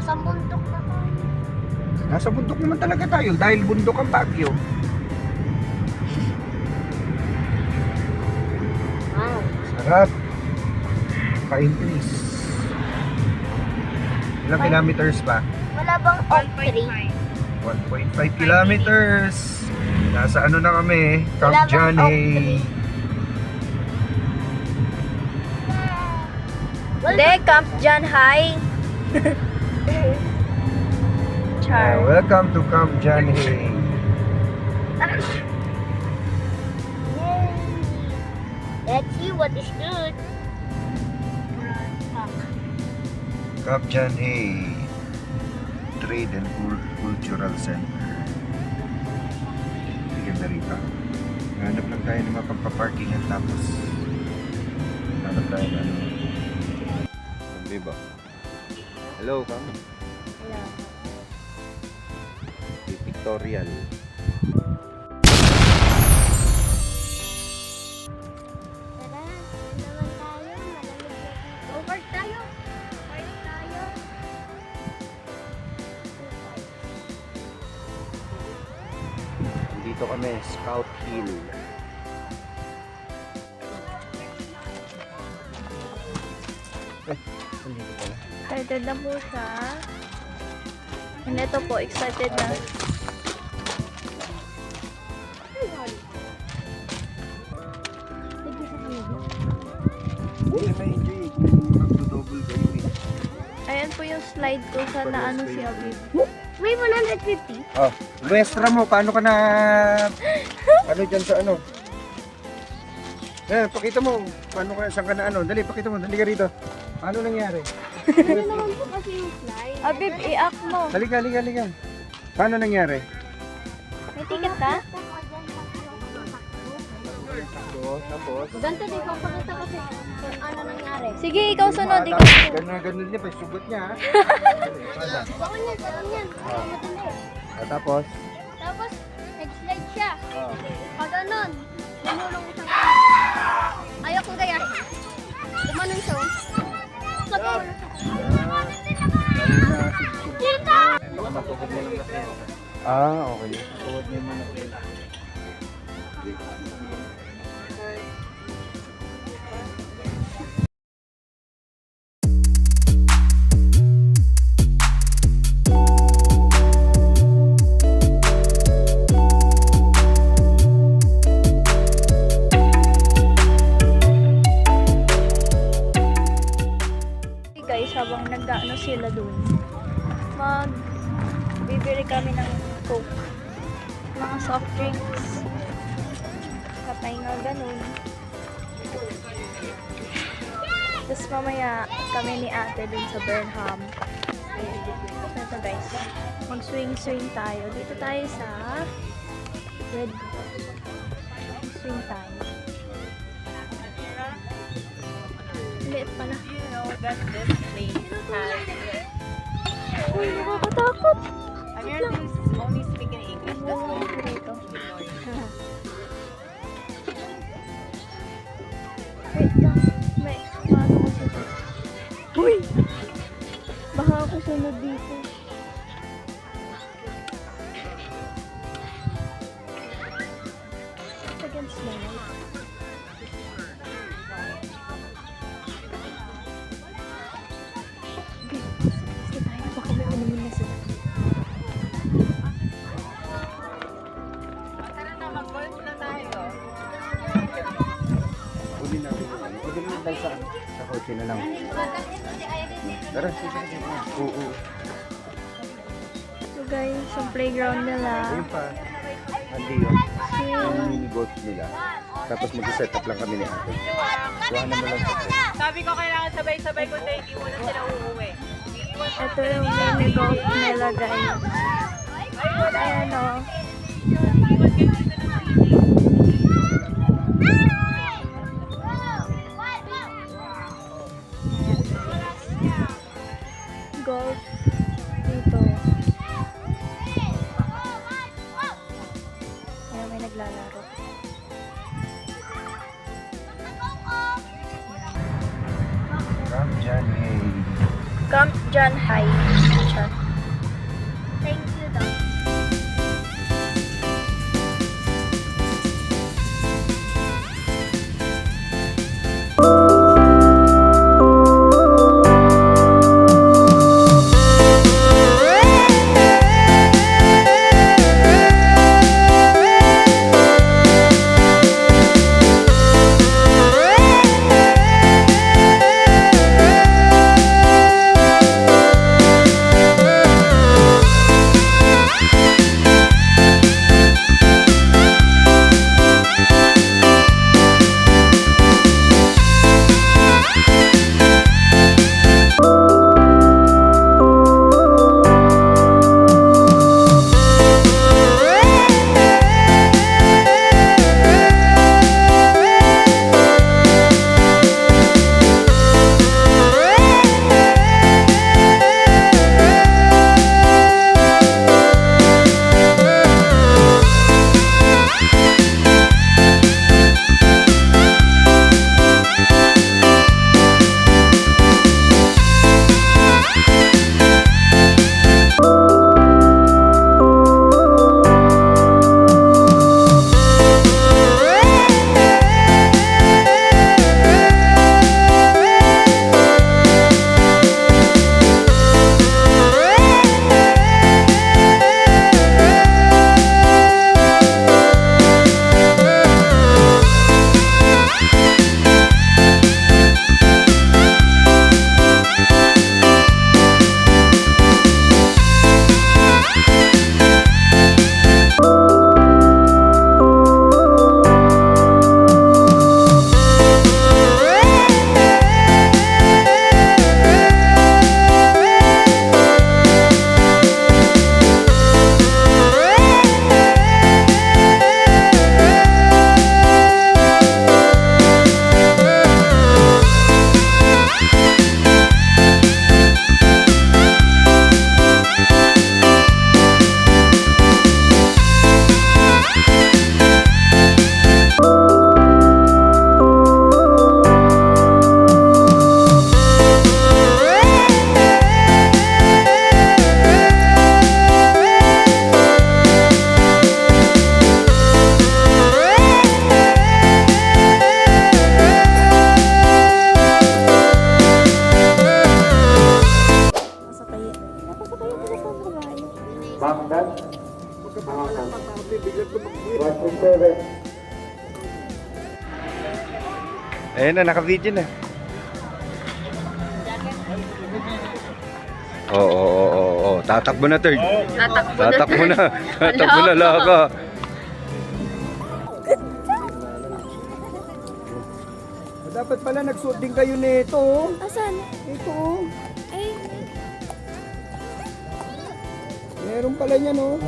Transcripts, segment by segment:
Nasa bundok na tayo. Nasa bundok naman talaga tayo dahil bundok ang Baguio. Wow. Sarap. Pa-increase. Ilang kilometers pa? Wala bang tree? 1.5 kilometers. Nasa ano na kami? Camp Wala bang John off Hay. tree? Hindi, Camp John High. Uh, Char. welcome to Camp John Hay. Yay! Let's see what is good. Camp John Hay. Trade and Cul- Cultural Center. Hindi ganda rito. Hanap lang tayo ng mapagpaparkingan tapos hanap tayo ng ano. Sabi ba? Hello, Cam. Pictorial. Tara, naman tayo. Go park tayo. Park tayo. Dito kami, Scout Hill. Excited na po siya. And ito po, excited na. Ayan po yung slide ko sa na ano si Abib. May 150. Oh, muestra mo, paano ka na... ano dyan sa ano? Eh, pakita mo, paano ka, saan ka na ano? Dali, pakita mo, dali ka rito. Paano nangyari? Ano naman po kasi yung slide? Abib, i-up mo. Dali ka, dali ka, dali ka. Paano nangyari? May ticket ka? Tapos. Ganito din ko pakita kasi kung ano nangyari. Sige, ikaw sunod. Ikaw sunod. Ganun na ganun niya, pa sugot niya. ha? Paano? Bawal yan, bawal yan. Matindi. Ah, tapos, Tapos, nag-slide siya. oh, Pag ganun, lumulong isang Ah, kami ni ate dun sa Burnham. Ito guys, mag-swing-swing tayo. Dito tayo sa Red Swing tayo. Liit pala. you know that this place has Uy, nakakatakot. Americans only speak in English. That's why Uy! Baka ako sunod dito. Against na tayo. Huli natin. Pwede sa, sa kotse na lang. Tara. Oo. So guys, sa playground nila. Ayun pa. Andi yun. Si Yung mini golf nila. Tapos mag-set up lang kami ni ate. Kuha naman lang sa Sabi ko kailangan sabay-sabay ko na hindi mo na sila uuwi. Ito yung mini golf nila guys. Ayan o. Come, John Hay. Come, John Hay. Thank you. Ayan na, naka-video na. Oo, oo, oo, oo, oo. Tatakbo na, third. Tatakbo Tatakbo na. Tatakbo na, laka. Dapat pala nagsuot din kayo nito. oh. Asan? Ito. oh. Ay, Meron pala niyan, oh.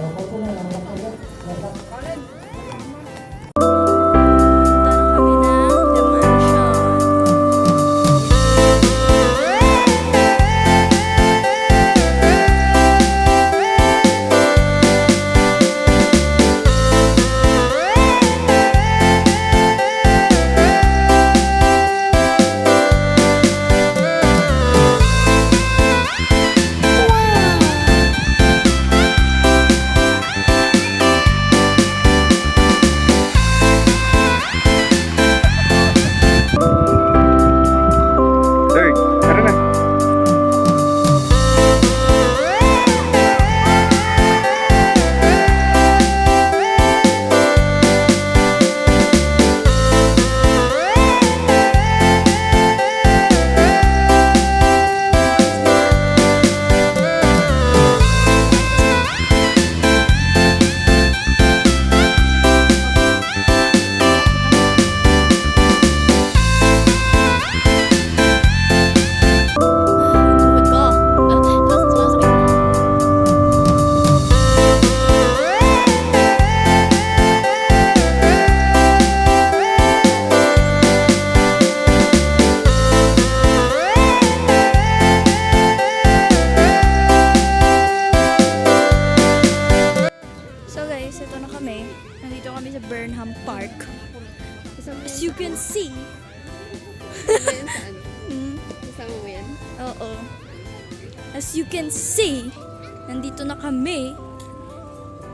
Na kami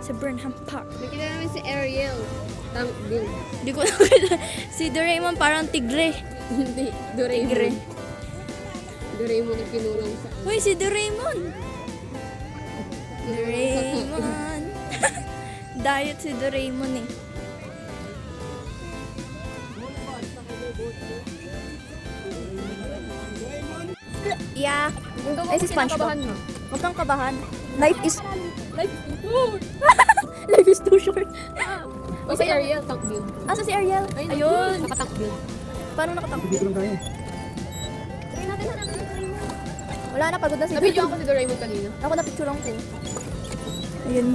sa Burnham Park. Nakita namin si Ariel. Bill. Hindi ko nakita. si Doraemon parang tigre. Hindi. Tigre. Doraemon ang kinulong sa... Uy, si Doraemon! Doraemon! Diet si Doraemon eh. Yeah. Ay, si SpongeBob. Huwag kang kabahan. Life is... Life is too short. Life is too short. O si Ariel, Tank Bill. Asa si Ariel? Ayun. Nakatank Bill. Paano nakatangkap? Dito lang tayo. Wala na, pagod na si Doraemon. ako si Doraemon kanina. Ako na picture ko. Ayun.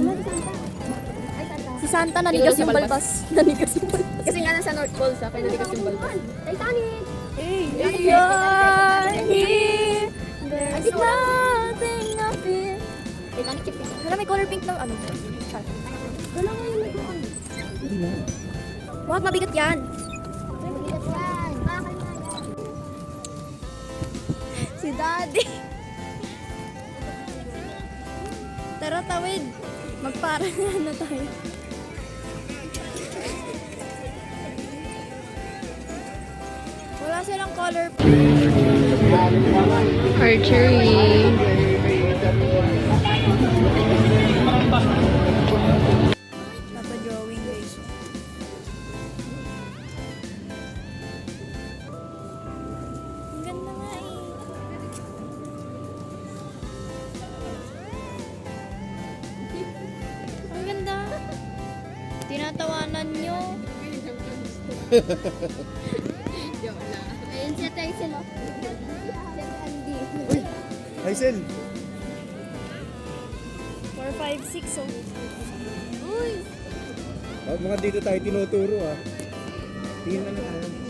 Si Santa nanigas yung balbas. balbas. Nanigas yung balbas. Kasi nga nasa North Pole sa, kaya nalikas yung balbas. Titanic! Hey, you're here. There's nothing. Titanic chip. Wala may color pink na ano. Chart. Wala nga yung nagkuhan. Wag, mabigat yan. Mabigat yan. Bakal na yan. Si Daddy. Tara, tawid. Magpara na tayo. Wala silang color Archery. Tinatawanan nyo. Ayun siya tayo sila. Siya Andy. Hazel. 4, 5, 6 oh. Uy! Mga dito tayo tinuturo ah. Tingnan na tayo.